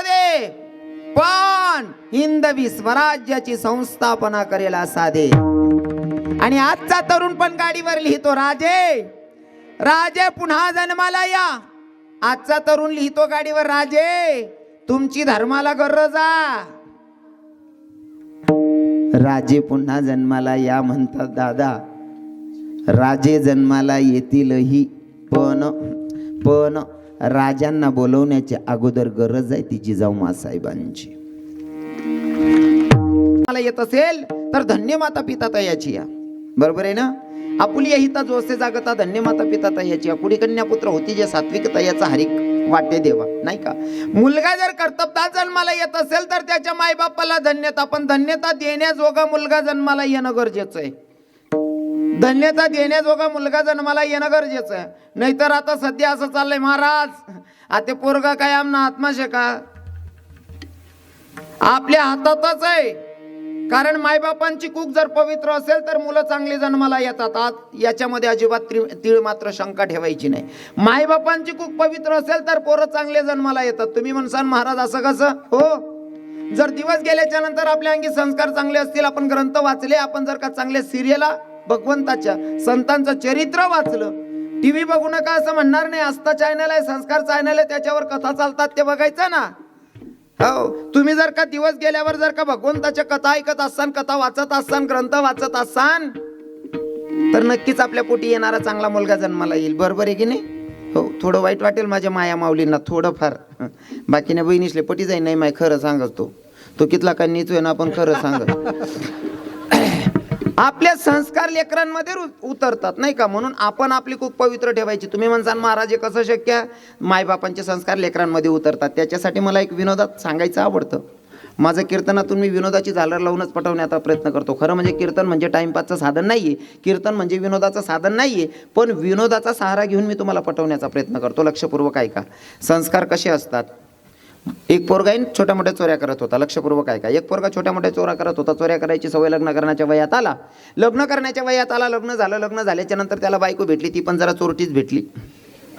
दे पण हिंदवी स्वराज्याची संस्थापना करेल साधे. आणि आजचा तरुण पण गाडीवर लिहितो राजे राजे पुन्हा जन्माला या. आजचा तरुण लिहितो गाडीवर राजे तुमची धर्माला गरज राजे पुन्हा जन्माला या म्हणतात दादा. राजे जन्माला येतीलही पण पण राजांना बोलवण्याची अगोदर गरज आहे ती जिजाऊ साहेबांची. मला येत असेल तर धन्य माता पिता तयाची या. बरोबर आहे ना? आपुली हिता जोसे जागता धन्य माता पिता तयाची कुडी कन्यापुत्र होती जे सात्विक तयाचा हरिक वाटे देवा नाही का? मुलगा जर कर्तबदार जन्माला येत असेल तर त्याच्या मायबापाला धन्यता पण धन्यता देण्याजोगा मुलगा जन्माला येणं गरजेचं आहे. धन्यता देण्याजोगा मुलगा जन्माला येणं गरजेचं आहे. नाहीतर आता सध्या असं चाललंय महाराज आता पोरगा काय आमना आत्माशे का? आपल्या हातातच आहे. कारण मायबापांची कूक जर पवित्र असेल तर मुलं चांगली जन्माला येतात. आज याच्यामध्ये अजिबात तीळ मात्र शंका ठेवायची नाही. मायबापांची कूक पवित्र असेल तर पोरं चांगले जन्माला येतात. तुम्ही म्हणसाल महाराज असं कसं? हो? जर दिवस गेल्याच्यानंतर आपल्या अंगी संस्कार चांगले असतील आपण ग्रंथ वाचले आपण जर का चांगले सिरियला भगवंताच्या संतांचं चरित्र वाचलं. टी व्ही बघू नका असं म्हणणार नाही. आस्था चॅनल आहे संस्कार चॅनल आहे त्याच्यावर कथा चालतात ते बघायचं ना. हो तुम्ही जर का दिवस गेल्यावर जर का भगवंताच्या कथा ऐकत असाल कथा वाचत असाल ग्रंथ वाचत असाल तर नक्कीच आपल्या पोटी येणारा चांगला मुलगा जन्माला येईल. बरोबर आहे की नाही? हो थोडं वाईट वाटेल माझ्या माया माऊलींना थोडंफार. बाकीने बहिणीसले पटी जाईल नाही माय खरं सांगत. तो तो कितला का आहे ना आपण खरं सांगत. आपल्या संस्कार लेकरांमध्ये उतरतात नाही का? म्हणून आपण आपली खूप पवित्र ठेवायची. तुम्ही म्हणसान महाराज हे कसं शक्य आहे? मायबापांचे संस्कार लेकरांमध्ये उतरतात. त्याच्यासाठी मला एक विनोदात सांगायचं आवडतं. माझं कीर्तनातून मी विनोदाची झालर लावूनच पटवण्याचा प्रयत्न करतो. खरं म्हणजे कीर्तन म्हणजे टाईमपासचं साधन नाही आहे कीर्तन म्हणजे विनोदाचं साधन नाही आहे पण विनोदाचा सहारा घेऊन मी तुम्हाला पटवण्याचा प्रयत्न करतो. लक्षपूर्वक ऐका. संस्कार कसे असतात? एक पोरगा आहे छोट्या मोठ्या चोऱ्या करत होता लक्षपूर्वक आहे का एक पोरगा छोट्या मोठ्या चोऱ्या करत होता चोऱ्या करायची सवय लग्न करण्याच्या वयात आला. लग्न करण्याच्या वयात आला लग्न झालं लग्न झाल्याच्यानंतर त्याला बायको भेटली ती पण जरा चोरटीच भेटली.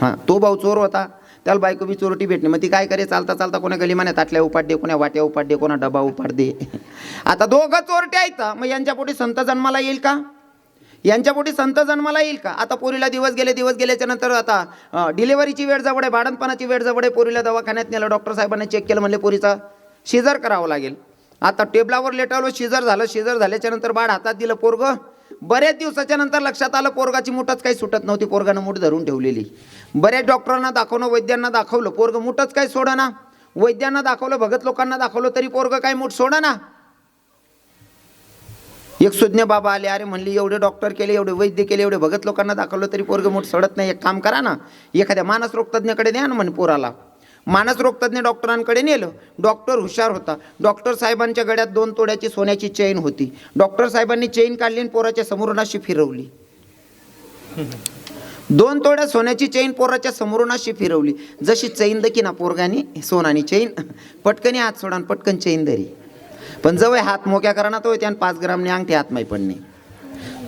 हां तो भाऊ चोर होता त्याला बायको बी चोरटी भेटली. मग ती काय करे चालता चालता कोणा गलिमाने ताटल्या उपाट दे कोणा वाट्या उपाट दे कोणा डबा उपाट दे. आता दोघं चोरटे आहेत मग यांच्या पोटी संत जन्माला येईल का? यांच्यापोटी संत जन्माला येईल का? आता पोरीला दिवस गेले दिवस गेल्याच्यानंतर आता अं, डिलिव्हरीची वेळ जवळ आहे भाडणपणाची वेळ जवळ आहे पोरीला दवाखान्यात नेलं डॉक्टर साहेबांनी चेक केलं म्हणले पोरीचा शिजर करावं लागेल. आता टेबलावर लेटावलं शिजर झालं शिजर झाल्याच्यानंतर बाळ हातात दिलं पोरग. बऱ्याच दिवसाच्या नंतर लक्षात आलं पोरगाची मुठच काही सुटत नव्हती पोरगानं मूठ धरून ठेवलेली. बऱ्याच डॉक्टरांना दाखवणं वैद्यांना दाखवलं पोरग मुठच काही सोडा वैद्यांना दाखवलं भगत लोकांना दाखवलं तरी पोरग काय मूठ सोडा ना एक सुज्ञ बाबा आले अरे म्हणली एवढे डॉक्टर केले एवढे वैद्य केले एवढे भगत लोकांना दाखवलं तरी पोरग मोठ सडत नाही. एक काम करा ना एखाद्या मानस रोग द्या ना म्हणे पोराला. मानस रोगतज्ञ डॉक्टरांकडे नेलं डॉक्टर हुशार होता. डॉक्टर साहेबांच्या गड्यात दोन तोड्याची सोन्याची चेन होती. डॉक्टर साहेबांनी चेन काढली आणि पोराच्या समोरून फिरवली. दोन तोड्या सोन्याची चेन पोराच्या समोरून फिरवली. जशी चैन दकी ना पोरगानी सोनानी चैन पटकनी हात सोडा पटकन चैन धरी. पण जवळ हात मोक्या करा तो त्यान पाच ग्रामने अंगठी हातमाई पडणे.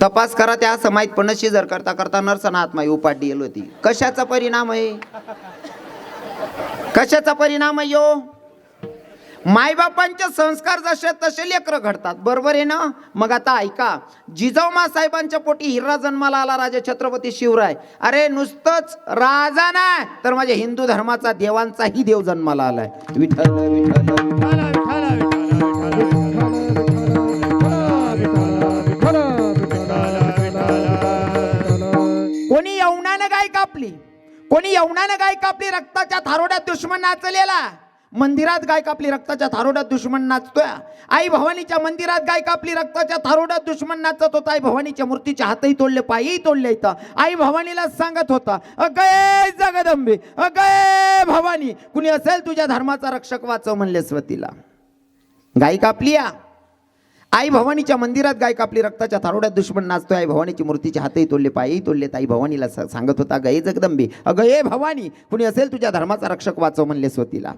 तपास करा त्या असं पण शिजर करता करता नरसना हातमाई उपाटी येल होती. कशाचा परिणाम आहे? कशाचा परिणाम आहे यो? मायबापांचे संस्कार जसे तसे लेकर घडतात. बरोबर आहे ना? मग आता ऐका जिजाऊमा साहेबांच्या पोटी हिरा जन्माला आला राजा छत्रपती शिवराय. अरे नुसतंच राजा नाही तर माझ्या हिंदू धर्माचा देवांचाही देव जन्माला आलाय. विठ्ठल विठ्ठल. कोणी यवनानं गाय कापली रक्ताच्या थारोड्यात दुश्मन नाचलेला? मंदिरात गाय कापली रक्ताच्या थारोड्यात दुश्मन नाचतोय? आई भवानीच्या मंदिरात गाय कापली रक्ताच्या थारोड्यात दुश्मन नाचत होता. आई भवानीच्या मूर्तीचे हातही तोडले पायही तोडले इथं. आई भवानीला सांगत होता अगय जगदंबे अगय भवानी कुणी असेल तुझ्या धर्माचा रक्षक वाचव म्हणले स्वतीला. गाय कापली या. आई भवानीच्या मंदिरात गाय कापली रक्ताच्या थारोड्यात दुश्मन नाचतोय. आई भवानीची मूर्तीचे हातही तोडले पायही तोडले. आई भवानीला सांगत होता गये जगदंबे. अगं ए भवानी कुणी असेल तुझ्या धर्माचा रक्षक वाचव म्हणले स्वतीला.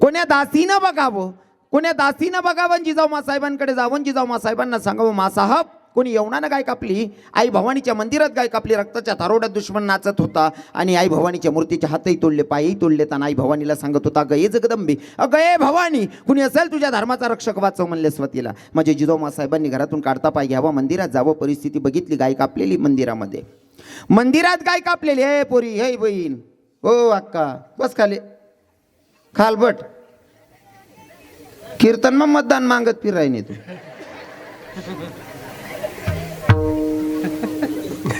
कोण्या दासीनं बघावं? कोण्या दासीनं बघावं जिजाऊ मासाहेबांकडे जावं जिजाऊ मासाहेबांना सांगावं? मासाहब कोणी यवनानं गाय कापली आई भवानीच्या मंदिरात गाय कापली रक्ताच्या थारोड्यात दुश्मन नाचत होता. आणि आई भवानीच्या मूर्तीचे हातही तोडले पायही तोडले तर आई भवानीला सांगत होता गये जगदंबे अगये भवानी कुणी असेल तुझ्या धर्माचा रक्षक वाचव म्हणले स्वतीला. म्हणजे जिजोमा साहेबांनी घरातून काढता पाय घ्यावा मंदिरात जावं परिस्थिती बघितली गाय कापलेली मंदिरामध्ये. मंदिरात गाय कापलेली हे पोरी हे बहीण हो अक्का बस खाले खालबट कीर्तन मग मतदान मागत फिर नाही तू.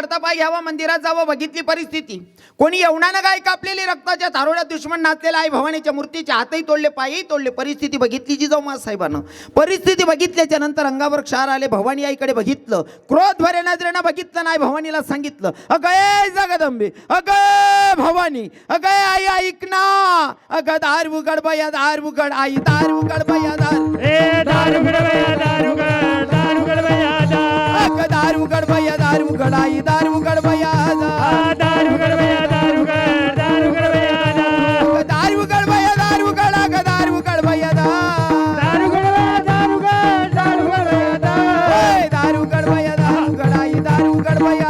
साहेबांनी पाय घ्यावा मंदिरात जावं बघितली परिस्थिती. कोणी येवणानं गाय कापलेली रक्ताच्या थारोड्यात दुश्मन नाचलेला आई भवानीच्या मूर्तीचे हातही तोडले पायही तोडले. परिस्थिती बघितली जी जिजाऊमा साहेबानं. परिस्थिती बघितल्याच्या नंतर अंगावर क्षार आले. भवानी आईकडे बघितलं. क्रोध भरे नजरेनं बघितलं नाही. भवानीला सांगितलं अगय जगदंबे अगय भवानी अगय आई ऐक ना. अग दार उघड बया दार उघड आई दार उघड बया दार ए दारू गडबया दार गड उघड आई दार उघड बया दार दारू गडबया दारू गड दारू गडबया दा दार उघड बया दार उघड अग दार उघड बया दार गडबया दारू गड दारू दा ओय, दार उघड बया दार उघड आई दार उघड बया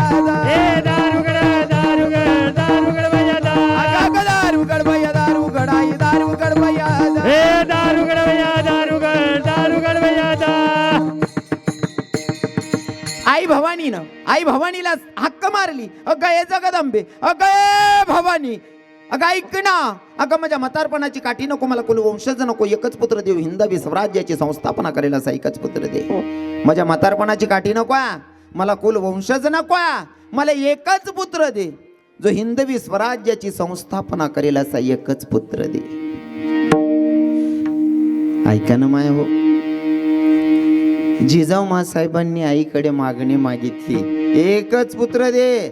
भवानीनं आई भवानीला हक्क मारली. अगं हे जगदंबे. अगं हे भवानी. अगं ऐक ना. अगं माझ्या म्हातारपणाची काठी नको मला कुल वंशज नको. एकच पुत्र देव हिंदवी स्वराज्याची संस्थापना करेल असा एकच पुत्र दे. माझ्या म्हातारपणाची काठी नको हा. मला कुल वंशज नको हा. मला एकच पुत्र दे. जो हिंदवी स्वराज्याची संस्थापना करेल असा एकच पुत्र दे. ऐका ना माय हो. जिजाऊ मासाहेबांनी आईकडे मागणी मागितली. एकच पुत्र दे.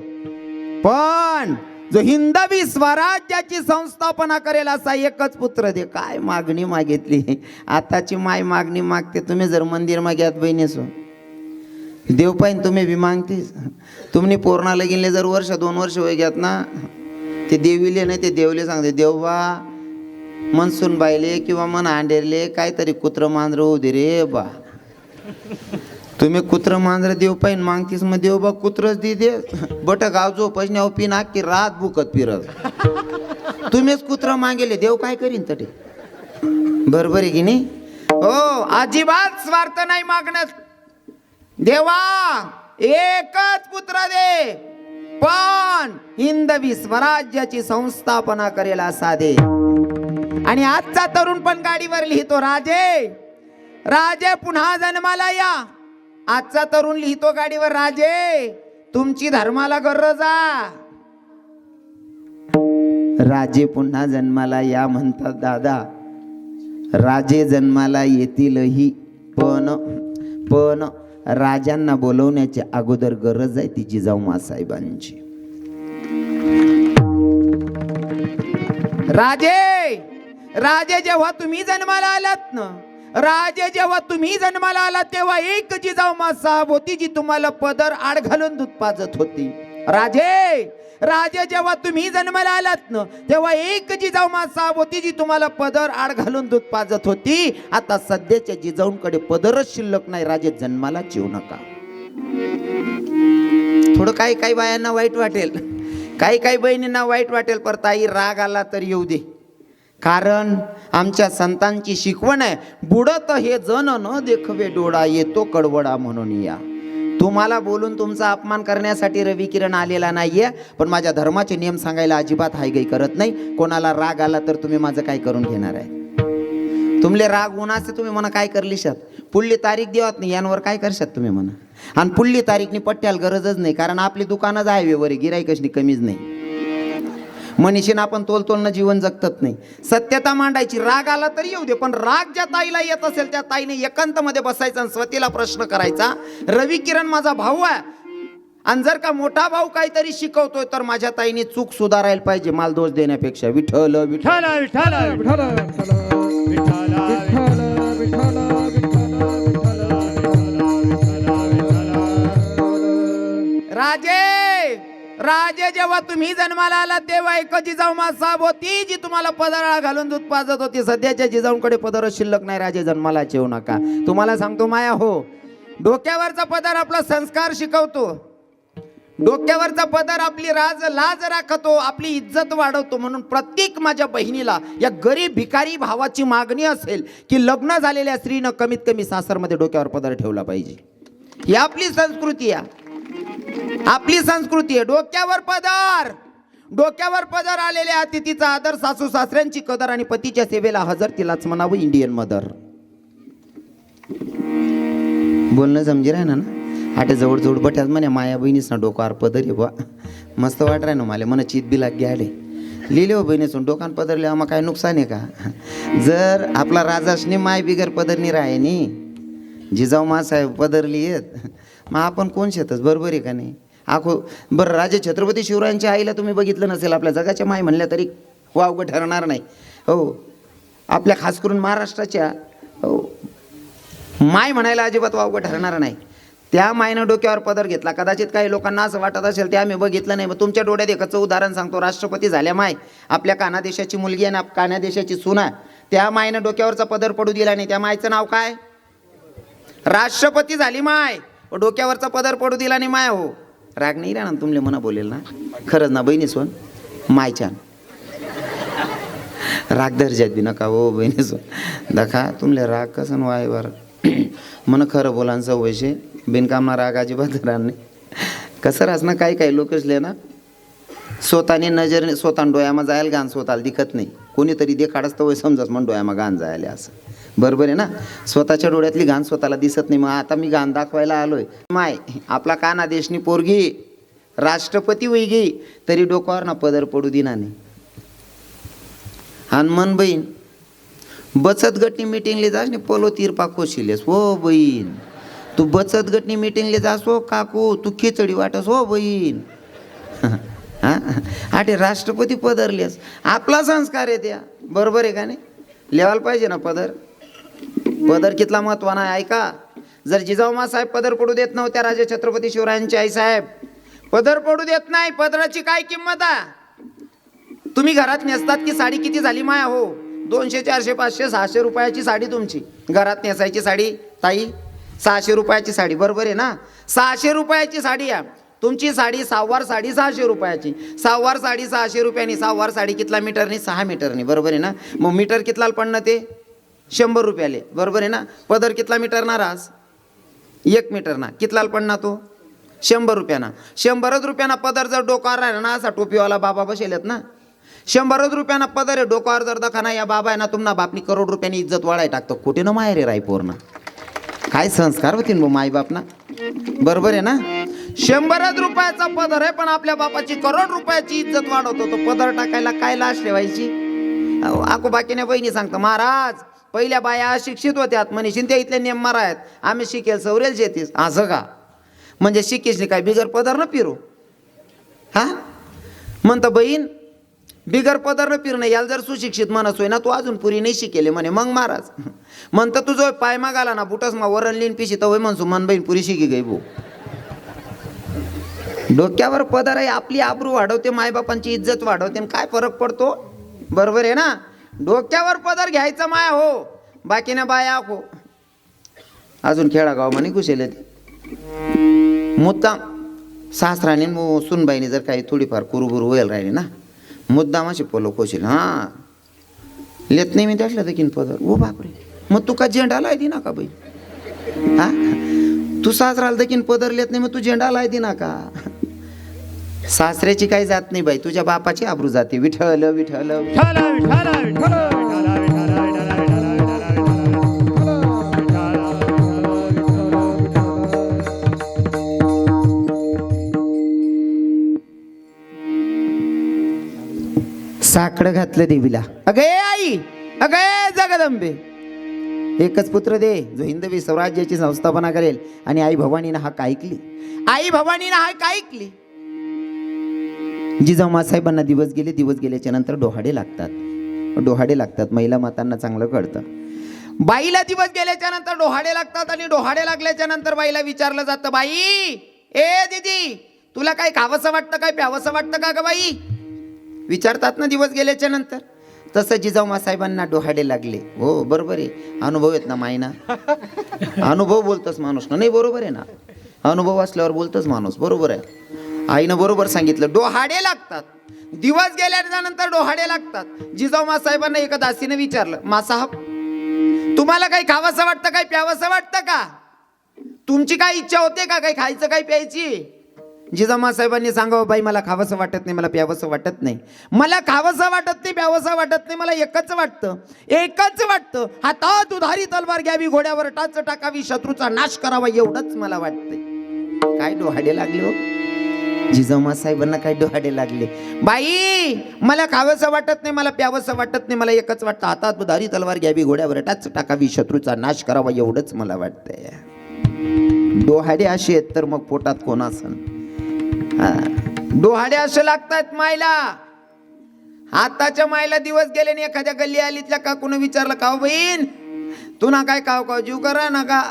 पण जो हिंदवी स्वराज्याची संस्थापना करेल असा एकच पुत्र दे. काय मागणी मागितली? आताची माय मागणी मागते. तुम्ही जर मंदिर माग्यात बहिणीसो देव पाहिन तुम्ही बी मागतेस तुम्ही पोरणाला गेले जर वर्ष दोन वर्ष वय घ्यात ना ते देवीले नाही ते देवले सांगते. देवबा मनसून बायले किंवा मन आंडेरले काहीतरी कुत्र मांजर होऊ दे रे बा. तुम्ही कुत्र मांजर देव पाहिन मागतीस मग देव बा कुत्रच दे दे. बट गाव जो पजण्याव पिना की रात बुकत फिरत. तुम्हीच कुत्र मागेले देव काय करीन तटे बरोबर आहे की नाही? हो अजिबात स्वार्थ नाही मागण्यात देवा एकच पुत्र दे. पण हिंदवी स्वराज्याची संस्थापना करेल असा दे. आणि आजचा तरुण पण गाडीवर लिहितो राजे राजे पुन्हा जन्माला या आजचा तरुण लिहितो गाडीवर राजे तुमची धर्माला गरज आ. राजे पुन्हा जन्माला या म्हणतात दादा राजे जन्माला येतीलही पण पण राजांना बोलवण्याची अगोदर गरज आहे ती जिजाऊ साहेबांची राजे राजे जेव्हा तुम्ही जन्माला आलात ना राजे जेव्हा तुम्ही जन्माला आलात तेव्हा एक जिजाऊ साहेब होती जी तुम्हाला पदर आड घालून दूध पाजत होती. राजे राजे जेव्हा तुम्ही जन्माला आलात ना तेव्हा एक जिजाऊ साहेब होती जी तुम्हाला पदर आड घालून दूध पाजत होती. आता सध्याच्या जिजाऊंकडे पदरच शिल्लक नाही राजे जन्माला जेवू नका. थोडं काही काही बायांना वाईट वाटेल. काही काही बहिणींना वाईट वाटेल पर ताई राग आला तर येऊ दे. कारण आमच्या संतांची शिकवण आहे बुडत हे जन न देखवे डोळा येतो कडवडा म्हणून या. तुम्हाला बोलून तुमचा अपमान करण्यासाठी रवी किरण आलेला नाहीये पण माझ्या धर्माचे नियम सांगायला अजिबात हायगाई करत नाही. कोणाला राग आला तर तुम्ही माझं काय करून घेणार आहे? तुमले राग उन्हाचे तुम्ही म्हणा काय करलिशात? पुढली तारीख देवात नाही यांवर काय करशात तुम्ही म्हणा? आणि पुढली तारीखनी पट्ट्याला गरजच नाही कारण आपली दुकानच हायवेवर गिरायकशनी कमीच नाही. मनीषीनं आपण तोलतोलनं जीवन जगतत नाही सत्यता मांडायची राग आला तरी येऊ दे पण राग ज्या ताईला येत असेल त्या ताईने एकांतमध्ये बसायचा आणि स्वतःला प्रश्न करायचा रवी किरण माझा भाऊ आहे आणि जर का मोठा भाऊ काहीतरी शिकवतोय तर माझ्या ताईने चूक सुधारायला पाहिजे माल दोष देण्यापेक्षा विठल विठल विठल विठल राजे राजे जेव्हा तुम्ही जन्माला आला तेव्हा एक जिजाऊ साहेब होती जी तुम्हाला पदराळा घालून दूध पाजत होती. सध्याच्या जिजाऊंकडे पदर शिल्लक नाही राजे जन्माला येऊ नका. तुम्हाला सांगतो माया हो डोक्यावरचा पदर आपला संस्कार शिकवतो. डोक्यावरचा पदर आपली राज लाज राखतो आपली इज्जत वाढवतो. म्हणून प्रत्येक माझ्या बहिणीला या गरीब भिकारी भावाची मागणी असेल की लग्न झालेल्या स्त्रीनं कमीत कमी सासरमध्ये डोक्यावर पदर ठेवला पाहिजे. ही आपली संस्कृती आहे. आपली संस्कृती आहे. डोक्यावर पदर. डोक्यावर पदर आलेल्या अतिथीचा आदर सासू सासऱ्यांची कदर आणि पतीच्या सेवेला हजर तिलाच म्हणावं इंडियन मदर. बोलणं समजी राय ना? ना आटे जवळ जवळ बट्यात म्हणे माया बहिणीस ना डोकावर पदर आहे बुवा मस्त वाट राही ना मला म्हणा चित बी लाग आले लिहिले हो बहिणीसून डोकान पदरले आम्हा काय नुकसान आहे का? जर आपला राजाशनी माय बिगर पदरनी राहे नी जिजाऊ मासाहेब पदर पदरली आहेत मग आपण कोण शेतच बरोबर आहे का नाही? आखो बरं राजे छत्रपती शिवरायांच्या आईला तुम्ही बघितलं नसेल आपल्या जगाच्या माय म्हणल्या तरी वावगं ठरणार नाही. हो आपल्या खास करून महाराष्ट्राच्या हो माय म्हणायला अजिबात वावगं ठरणार नाही. त्या मायनं डोक्यावर पदर घेतला. कदाचित काही लोकांना असं वाटत असेल ते आम्ही बघितलं नाही मग तुमच्या डोळ्यात एकाचं उदाहरण सांगतो. राष्ट्रपती झाल्या माय आपल्या काना देशाची मुलगी आहे ना काना देशाची सुना. त्या मायनं डोक्यावरचा पदर पडू दिला नाही. त्या मायचं नाव काय? राष्ट्रपती झाली माय. डोक्यावरचा पदर पडू दिला आणि माया हो. राग नाही राहणार तुमले मना बोलेल ना? खरंच ना बहिणी सोन हो. मायच्यान राग दर्जात बी नका हो बहिणी सोन हो. दखा तुमले राग कसं वाय बरं मन खरं बोलान वैसे बिनकामना राग अजिबात राहणार नाही. कसं राहस ना काही काही लोकसले ना स्वतःने नजर स्वतः डोळ्यामा जायला गाण स्वतःला दिखत नाही. कोणीतरी देखाडच तर समजाच मग डोळ्यामा गाण जायला असं. बरोबर आहे ना? स्वतःच्या डोळ्यातली घाण स्वतःला दिसत नाही. मग आता मी घाण दाखवायला आलोय. माय आपला काना देशनी पोरगी राष्ट्रपती वैगी तरी डोक्यावर ना पदर पडू दिना नाही. हनुमान बहीण बचत गटनी मिटिंगले जास नाही पोलो तिरपा खोशिलेस हो बहीण तू बचत गटनी मिटिंगले जास हो काकू तू खिचडी वाटस हो बहीण. हा? अरे राष्ट्रपती पदरलेस आपला संस्कार आहे त्या. बरोबर आहे का नाही? लेवायला पाहिजे ना पदर? पदर कितला महत्वाना आहे? ऐका. जर जिजाऊमा साहेब पदर पडू देत नव्हत्या राजा छत्रपती शिवरायांचे आई साहेब. पदर पडू देत नाही पदराची काय किंमत आहे? तुम्ही घरात नेसतात की साडी किती झाली माया हो? दोनशे चारशे पाचशे सहाशे रुपयाची साडी तुमची. घरात नेसायची साडी ताई सहाशे रुपयाची साडी. बरोबर आहे ना? सहाशे रुपयाची साडी आहे. तुमची साडी सहावार साडी सहाशे रुपयाची. सहावार साडी सहाशे रुपयानी सहावार साडी कितला मीटरनी? सहा मीटरनी. बरोबर आहे ना? मग मीटर कितला पडणं ते? शंभर रुपयाले. बरोबर आहे ना? पदर कितला मीटरना रास एक मीटरना कितला पडणार तो? शंभर रुपयाना. शंभरच रुपयाना पदर जर डोकावर राहिला ना असा टोपीवाला बाबा बसेलत ना. शंभरच रुपयाना पदर आहे डोकावर जर दखाना या बाबा आहे ना तुम्हाला बापनी करोड रुपयानी इज्जत वाढाय टाकतो. कुठे ना माहेर आहे रायपूरना काय संस्कार होतील मग माई बापना बरोबर आहे ना? शंभरच रुपयाचा पदर आहे पण आपल्या बापाची करोड रुपयाची इज्जत वाढवतो. तो पदर टाकायला काय लाश ठेवायची? अको बाकीने बहिणी सांगतो महाराज पहिल्या बाया शिक्षित होत्यात म्हणे शिंदे इथले नेम आहेत. आम्ही शिकेल सवरेल शेतीस. असं का? म्हणजे शिकीस काय बिगर पदर न पिरू हा? म्हणतं बहीण बिगर पदर न फिरणं याला जर सुशिक्षित म्हणत होय ना तू अजून पुरी नाही शिकेले म्हणे मग महाराज म्हणतं तुझं पाय मागाला ना बुटस मा वरण लिन पिशी तर म्हणसू मन बहीण पुरी शिकी गई भाऊ डोक्यावर पदर आहे आपली आबरू वाढवते मायबापांची इज्जत वाढवते आणि काय फरक पडतो? बरोबर आहे ना? डोक्यावर पदर घ्यायचा माया हो. बाकीने बाया हो अजून खेळागाव म्हणे घुसेले मुद्दाम सासराने मग सुनबाईने जर काही थोडीफार कुरुबुरु होईल राहिली ना मुद्दाम असे पोलो कोशील हां. लेत नाही मी त्यातलं देखील पदर. ओ बापरे. मग तू का झेंडा लाय ना का बाई? हा? तू सासराला देखील पदर लेत नाही मग तू झेंडा लाय ना का? सासऱ्याची काही जात नाही बाई तुझ्या बापाची आबरू जाते. विठल विठल विठाला साकडं घातलं देवीला. अगे आई अगे जगदंबे. एकच पुत्र दे जो हिंदवी स्वराज्याची संस्थापना करेल. आणि आई भवानीनं हा ऐकली? आई भवानीनं हा ऐकली? जिजाऊ साहेबांना दिवस गेले दिवस गेल्याच्यानंतर डोहाडे लागतात. डोहाडे लागतात. महिला मातांना चांगलं कळतं. बाईला दिवस गेल्याच्यानंतर डोहाडे लागतात आणि डोहाडे लागल्याच्या नंतर बाईला विचारलं जातं बाई ए दीदी तुला काय खावंसं वाटतं काय प्यावंसं वाटतं का ग बाई? विचारतात ना दिवस गेल्याच्यानंतर. तसं जिजाऊ साहेबांना डोहाडे लागले. हो बरोबर आहे. अनुभव आहेत ना मायना? अनुभव बोलतोच माणूस ना? नाही बरोबर आहे ना? अनुभव असल्यावर बोलतोच माणूस. बरोबर आहे. आईनं बरोबर सांगितलं डोहाडे लागतात. दिवस गेल्यानंतर डोहाडे लागतात. जिजाऊ मासाहेबांना एका दासीने विचारलं मासाहेब तुम्हाला काही खावंसं वाटतं काही प्यावंसं वाटतं का? तुमची काय इच्छा होते का? काही खायचं काही प्यायची? जिजामा साहेबांनी सांगावं बाई मला खावंसं वाटत नाही मला प्यावंसं वाटत नाही. मला खावंसं वाटत नाही प्यावंसं वाटत नाही मला एकच वाटतं एकच वाटतं. हातात उधारी तलवार घ्यावी घोड्यावर टाच टाकावी शत्रूचा नाश करावा एवढंच मला वाटतंय. काय डोहाडे लागले हो? जिजामा साहेबांना काय डोहाडे लागले? बाई मला खावंसं वाटत नाही मला प्यावंसं वाटत नाही मला एकच वाटतं हातात दारी तलवार घ्यावी घोड्यावर टाच टाकावी शत्रूचा नाश करावा एवढंच मला वाटतंय. डोहाडे असे आहेत तर मग पोटात कोण असन डोहाडे असे लागतात मायला. आताच्या मायला दिवस गेले आणि एखाद्या गल्ली आलीतल्या काकून विचारलं का बहीण तू ना काय काव काव जीव करा ना का?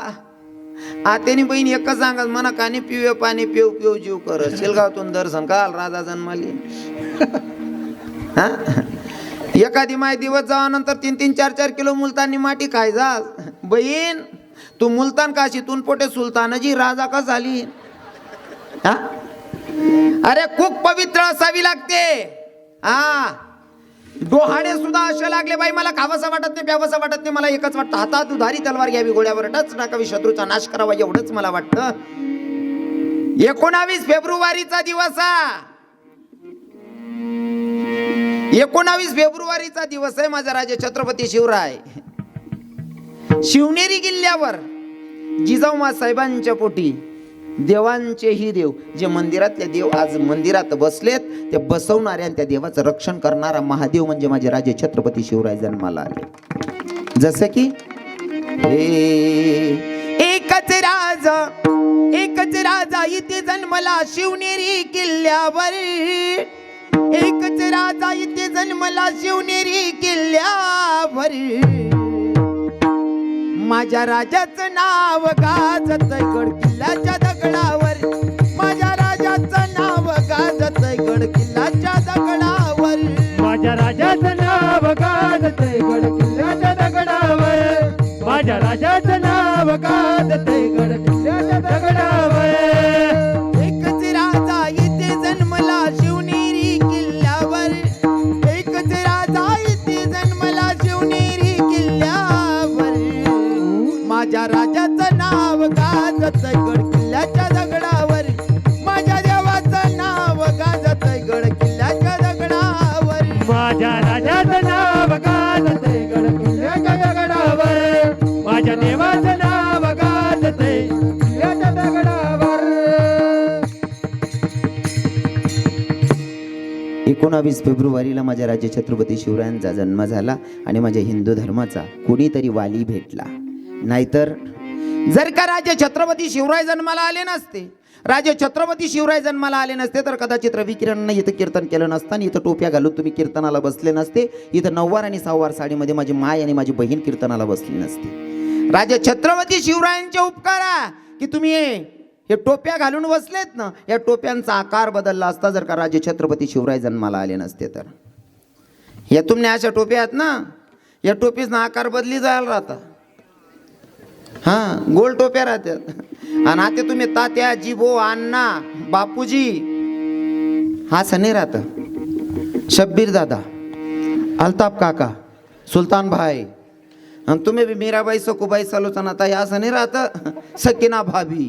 आतेनी बहीण एकच सांगत म्हणा काने पिवे पाणी पिऊ पिऊ जीव कर शेलगावतून दर्शन काल राजा जन्माली. हा? एखादी माय दिवस जावानंतर तीन तीन चार चार किलो मुलतानी माटी खाय जा बहीण तू मुलतान काशी तून पोटे सुलतानाजी? राजा का झाली? हा? अरे खूप पवित्र असावी लागते. हा? डोहाडे सुद्धा असे लागले बाई मला खावासा वाटत नाही प्यावासा वाटत नाही मला एकच वाटतं हातात उधारी तलवार घ्यावी गोळ्यावर टच टाकावी शत्रूचा नाश करावा एवढंच मला वाटतं. एकोणावीस फेब्रुवारीचा दिवस हा एकोणावीस फेब्रुवारीचा दिवस आहे माझा राजा छत्रपती शिवराय. शिवनेरी किल्ल्यावर जिजाऊमा साहेबांच्या पोटी देवांचेही देव. जे मंदिरातले देव आज मंदिरात बसलेत ते बसवणाऱ्या त्या देवाचं रक्षण करणारा महादेव म्हणजे माझे राजे छत्रपती शिवराय जन्माला आले. जसं की एकच राजा एकच राजा इथे जन्मला शिवनेरी किल्ल्यावर. एकच राजा इथे जन्मला शिवनेरी किल्ल्यावर. माझ्या राजाचं नाव गाजत गड किल्ल्याच्या एकोणावीस फेब्रुवारीला माझ्या राजे छत्रपती शिवरायांचा जन्म झाला आणि माझ्या हिंदू धर्माचा कुणीतरी वाली भेटला. नाहीतर जर का राजे छत्रपती शिवराय जन्माला आले नसते राजे छत्रपती शिवराय जन्माला आले नसते तर कदाचित रविकिरणनं इथं कीर्तन केलं नसतं आणि इथं टोप्या घालून तुम्ही कीर्तनाला बसले नसते. इथं नऊवार आणि सहावार साडीमध्ये माझी माय आणि माझी बहीण कीर्तनाला बसली नसते. राजे छत्रपती शिवरायांचे उपकारा की तुम्ही हे टोप्या घालून बसलेत ना या टोप्यांचा आकार बदलला असता जर का राजे छत्रपती शिवराय जन्माला आले नसते तर. या तुमने अशा टोप्या आहेत ना या टोपीचा आकार बदली जायला राहता. हा गोल टोप्या राहतात. आणि आता तुम्ही तात्या जिबो अण्णा बापूजी हा सने राहत. शब्बीर दादा अल्ताफ काका सुलतान भाई आणि तुम्ही बी मीराबाई सकुबाई सलोचना ताई असं नाही राहत. सकिना भाभी.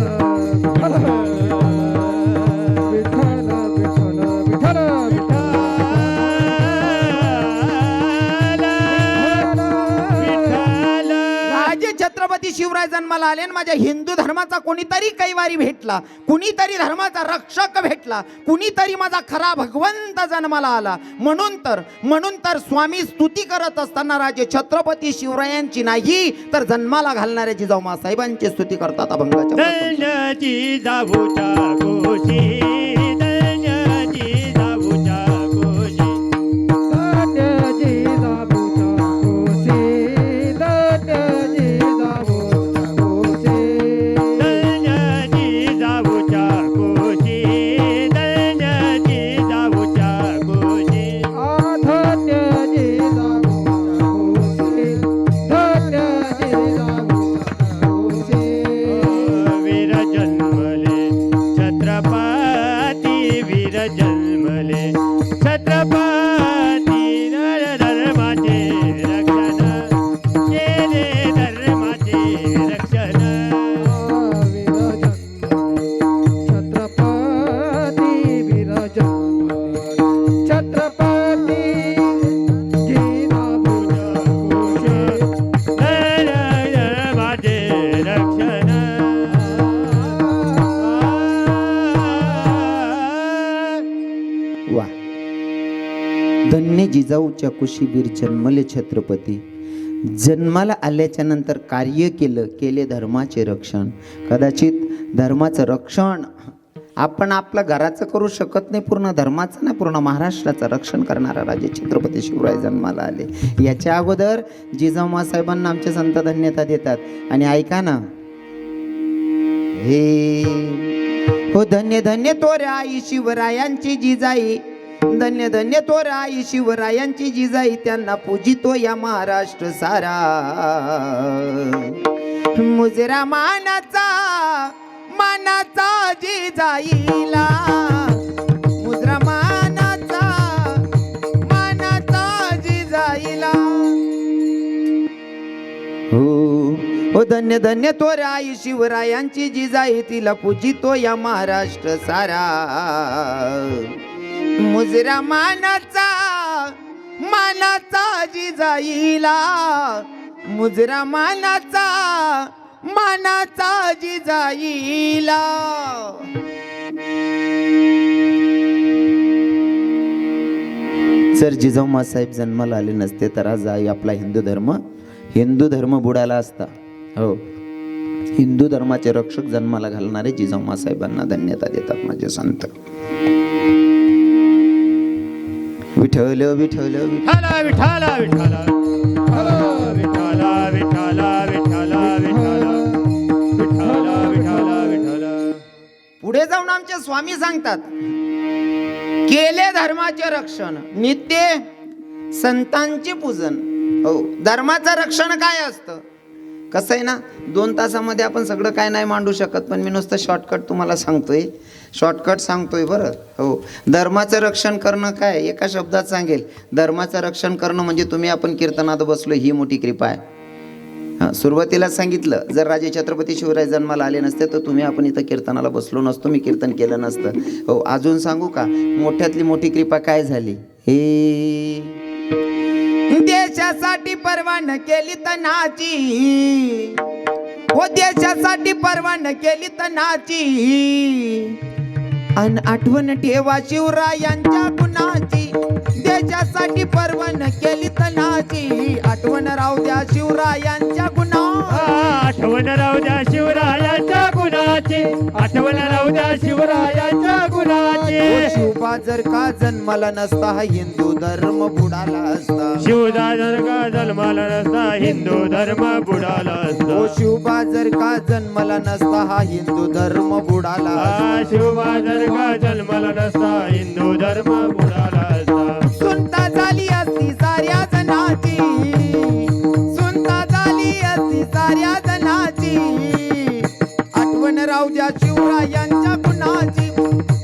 शिवराय जन्माला आले आणि माझ्या हिंदू धर्माचा कोणीतरी कैवारी भेटला कुणीतरी धर्माचा रक्षक भेटला कुणीतरी माझा खरा भगवंत जन्माला आला. म्हणून तर म्हणून तर स्वामी स्तुती करत असताना राजे छत्रपती शिवरायांची नाही तर जन्माला घालणाऱ्या जिजाऊ साहेबांची स्तुती करतात अभंगाच्या कुशीबीर जन्मले छत्रपती. जन्माला आल्याच्यानंतर कार्य केलं केले धर्माचे रक्षण. कदाचित धर्माचं रक्षण आपण आपलं घराचं करू शकत नाही पूर्ण धर्माचं नाही पूर्ण महाराष्ट्राचं रक्षण करणारा राजे छत्रपती शिवराय जन्माला आले. याच्या अगोदर जिजाऊ मासाहेबांना आमचे संत धन्यता देतात. आणि ऐका ना. हे हो धन्य धन्य तोऱ्या आई शिवरायांची जिजाई. धन्य धन्य तो आई शिवरायांची जिजाई त्यांना पूजितो या महाराष्ट्र सारा. मुजरा मानाचा मानाचा जिजाईला मुजरा मानाचा मानाचा जिजाईला हो हो धन्य धन्य तो आई शिवरायांची जिजाई तिला पूजितो या महाराष्ट्र सारा. मुजरा मानाचा मानाचा जिजाईला मुजरा मानाचा मानाचा जिजाईला जर जिजाऊ मासाहेब जन्माला आले नसते तर आज आई आपला हिंदू धर्म हिंदू धर्म बुडाला असता. हो. हिंदू धर्माचे रक्षक जन्माला घालणारे जिजाऊ मासाहेबांना धन्यता देतात माझे संत. विठ्ठल विठ्ठल विठ्ठल. विठाला विठाला विठाला विठाला विठाला विठाला विठाला विठाला विठाला विठाला पुढे जाऊन आमचे स्वामी सांगतात केले धर्माचे रक्षण नित्य संतांचे पूजन. हो धर्माचं रक्षण काय असतं? कसं आहे ना दोन तासामध्ये आपण सगळं काय नाही मांडू शकत पण मी नुसतं शॉर्टकट तुम्हाला सांगतोय. शॉर्टकट सांगतोय बरं. हो. धर्माचं रक्षण करणं काय? एका शब्दात सांगेल. धर्माचं रक्षण करणं म्हणजे तुम्ही आपण कीर्तनात बसलो ही मोठी कृपा आहे. सुरुवातीला सांगितलं जर राजे छत्रपती शिवराय जन्माला आले नसते तर तुम्ही आपण इथं कीर्तनाला बसलो नसतो मी कीर्तन केलं नसतं. हो अजून सांगू का? मोठ्यातली मोठी कृपा काय झाली? हे देशासाठी परवान केली तनाची. हो देशासाठी परवान केली तनाची. अन आठवण ठेवा शिवरायांच्या गुणाची. देशासाठी पर्वण केली तनाची. आठवण राहू द्या शिवरायांच्या गुणा. आठवण राहू द्या शिवरायांच्या आठवण राहू द्या शिवरायांच्या गुणाची. शिवबा जर का जन्माला नसता हा हिंदू धर्म बुडाला असता. शिवदादर का जन्माला नसता हिंदू धर्म बुडाला ओ असता शिवबा जर का जन्माला नसता हा हिंदू धर्म बुडाला असता. आ, शिवबादर का जन्माला नसता हिंदू धर्म बुडाला असता. सुनता झाली असती साऱ्या जनाची. सुनता झाली असती साऱ्या जनाची गुणाची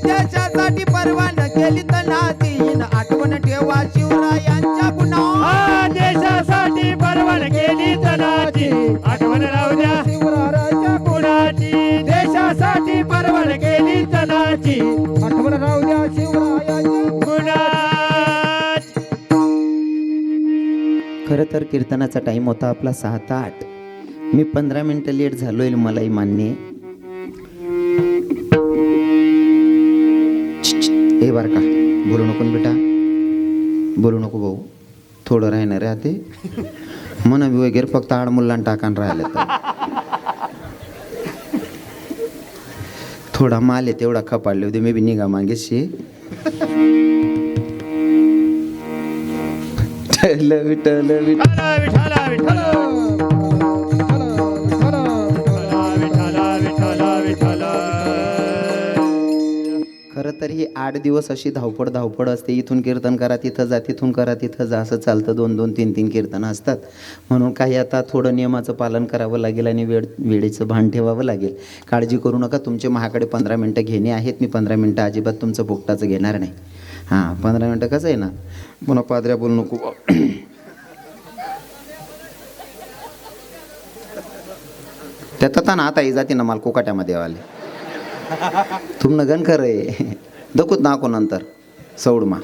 देशासाठी परवान केली तनाची न आठवण ठेवा शिवरायांच्या गुणा देशासाठी परवान केली तनाची आठवण राहू द्या. शिवरायांच्या गुणाची देशासाठी परवान केली तनाची आठवण राहू द्या शिवरायांच्या. गुणाची खरं तर कीर्तनाचा टाइम होता आपला सहा ते आठ. मी पंधरा मिनिटं लेट झालोय मलाही मान्य आहे. ए बर का. बोलू नको बेटा. बोलू नको भाऊ. थोडं राहणार आहे ते मन वगैरे फक्त आड मुलांना टाकान राहिले तर. थोडा माल आहे तेवढा खपाडले होते. मे बी निघा मागेशी विठ्ठल विठ्ठल विठ्ठल विठाला तर ही आठ दिवस अशी धावपळ धावपळ असते. इथून कीर्तन करा तिथं जा तिथून करा तिथं जा. असं चालतं. दोन दोन तीन तीन कीर्तन असतात. म्हणून काही आता थोडं नियमाचं पालन करावं लागेल आणि वेळ वेळेचं भान ठेवावं लागेल. काळजी करू नका. तुमचे महाकडे पंधरा मिनटं घेणे आहेत. मी पंधरा मिनटं अजिबात तुमचं पोपटाचं घेणार नाही. हां पंधरा मिनटं कसं आहे ना? पुन्हा पादऱ्या बोलू नको. त्यात ना आता जाते ना मला कोकाट्यामध्ये आले तुमनं गण खरं आहे. दखूत नाको नंतर सौडमा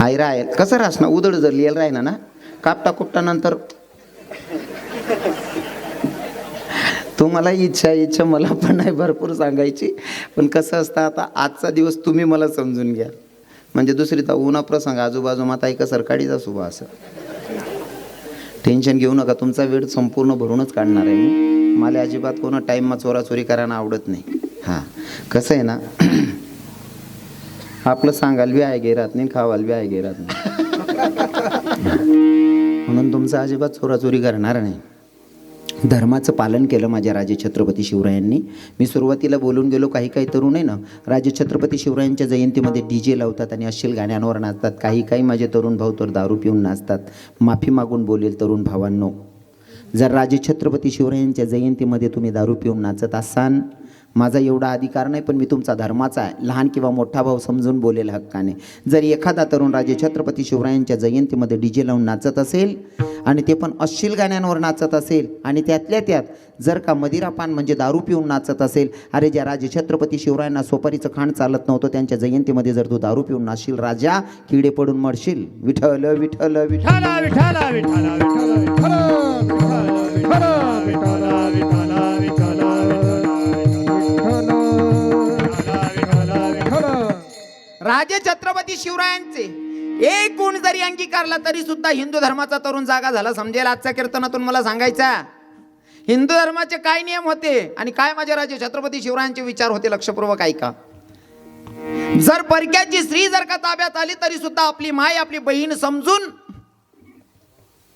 आई राय कसं राहस ना उदड जर लिहिलं राही ना कापटा कुपटा नंतर. तुम्हाला इच्छा इच्छा मला पण नाही भरपूर सांगायची पण कसं असतं आता आजचा दिवस तुम्ही मला समजून घ्या. म्हणजे दुसरी तर उन्हा प्रसंग आजूबाजू माता एका सरकारीचा सुभा असं. टेन्शन घेऊ नका तुमचा वेळ संपूर्ण भरूनच काढणार आहे मी. मला अजिबात कोणा टाईममा चोराचोरी करायला आवडत नाही. हां. कसं आहे ना आपलं सांगाल बी आहे गे राहत नाही खावाल बी आहे गे राहत नाही म्हणून तुमचं अजिबात चोराचोरी करणार नाही. धर्माचं पालन केलं माझ्या राजे छत्रपती शिवरायांनी मी सुरुवातीला बोलून गेलो काही काही तरुण आहे ना राजे छत्रपती शिवरायांच्या जयंतीमध्ये डी जे लावतात आणि अश्लील गाण्यांवर नाचतात. काही काही माझे तरुण भाऊ तर दारू पिऊन नाचतात. माफी मागून बोलेल तरुण भावांनो. जर राजे छत्रपती शिवरायांच्या जयंतीमध्ये तुम्ही दारू पिऊन नाचत असाल माझा एवढा अधिकार नाही पण मी तुमचा धर्माचा आहे लहान किंवा मोठा भाऊ समजून बोलेल हक्काने जर एखादा तरुण राजे छत्रपती शिवरायांच्या जयंतीमध्ये डी जे लावून नाचत असेल आणि ते पण अश्लील गाण्यांवर नाचत असेल आणि त्यातल्या त्यात जर का मदिरापान म्हणजे दारू पिऊन नाचत असेल अरे ज्या राजे छत्रपती शिवरायांना सोपारीचं खाण चालत नव्हतं त्यांच्या जयंतीमध्ये जर तू दारू पिऊन नाशील राजा किडे पडून मरशील विठल विठ्ठल विठ्ठल विठाला विठाला राजे छत्रपती शिवरायांचे. एक गुण जरी अंगीकारला तरी सुद्धा हिंदू धर्माचा तरुण जागा झाला. समजेल आजच्या कीर्तनातून मला सांगायचा? हिंदू धर्माचे काय नियम होते? आणि काय माझे राजे छत्रपती शिवरायांचे विचार होते? लक्षपूर्वक ऐका. जर परक्याची स्त्री जर का ताब्यात आली तरी सुद्धा आपली माय आपली बहीण समजून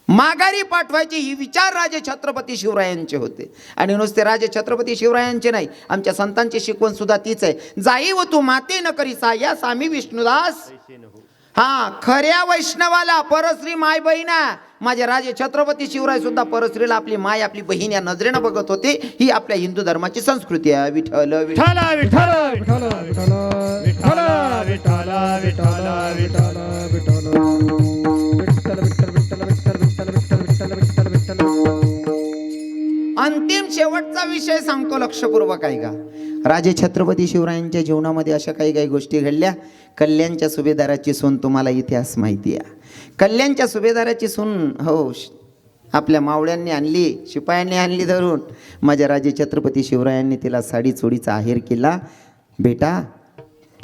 माघारी पाठवायचे ही विचार राजे छत्रपती शिवरायांचे होते. आणि नुसते राजे छत्रपती शिवरायांचे नाही आमच्या संतांची शिकवण सुद्धा तीच आहे. जाई व तू माते न करी साया सामी विष्णुदास. हा खऱ्या वैष्णवाला परश्री माय बहिणा. माझे राजे छत्रपती शिवराय सुद्धा परश्रीला आपली माय आपली बहीण या नजरेनं बघत होते. ही आपल्या हिंदू धर्माची संस्कृती आहे. विठ्ठल विठ्ठल. विठाला शेवटचा विषय सांगतो लक्षपूर्वक आहे का राजे छत्रपती शिवरायांच्या जीवनामध्ये अशा काही काही गोष्टी घडल्या. कल्याणच्या सुभेदाराची सून तुम्हाला इतिहास माहिती आहे. कल्याणच्या सुभेदाराची सून हो श- आपल्या मावळ्यांनी आणली शिपायांनी आणली धरून. माझ्या राजे छत्रपती शिवरायांनी तिला साडी चोडीचा आहेर केला. बेटा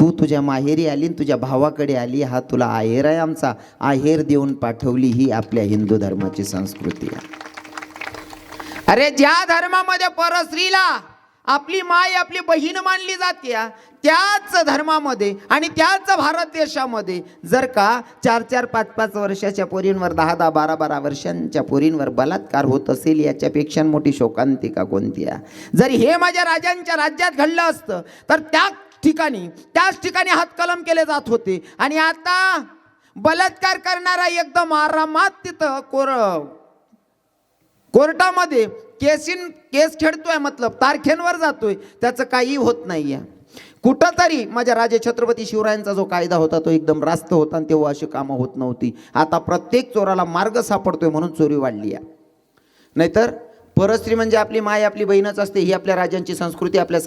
तू तुझ्या माहेरी आली तुझ्या भावाकडे आली. हा तुला आहेर आहे आमचा. आहेर देऊन पाठवली ही आपल्या हिंदू धर्माची संस्कृती आहे. अरे ज्या धर्मामध्ये परस्त्रीला आपली माय आपली बहीण मानली जाते त्याच धर्मामध्ये आणि त्याच भारत देशामध्ये जर का चार चार पाच पाच वर्षाच्या पोरींवर दहा दहा बारा बारा वर्षांच्या पोरींवर बलात्कार होत असेल याच्यापेक्षा मोठी शोकांतिका कोणती आहे? जर हे माझ्या राजांच्या राज्यात घडलं असतं तर त्या ठिकाणी त्याच ठिकाणी हातकलम केले जात होते. आणि आता बलात्कार करणारा एकदम आरामात तिथं कोर कोर्टामध्ये केसिन केस खेळतोय मतलब तारखेंवर जातोय त्याचं काही होत नाही आहे कुठंतरी माझ्या राजे छत्रपती शिवरायांचा जो कायदा होता तो एकदम रास्त होता आणि तेव्हा अशी कामं होत नव्हती. आता प्रत्येक चोराला मार्ग सापडतोय म्हणून चोरी वाढली आहे. नाहीतर परस्त्री म्हणजे आपली माय आपली बहीणच असते ही आपल्या राजांची संस्कृती आपल्या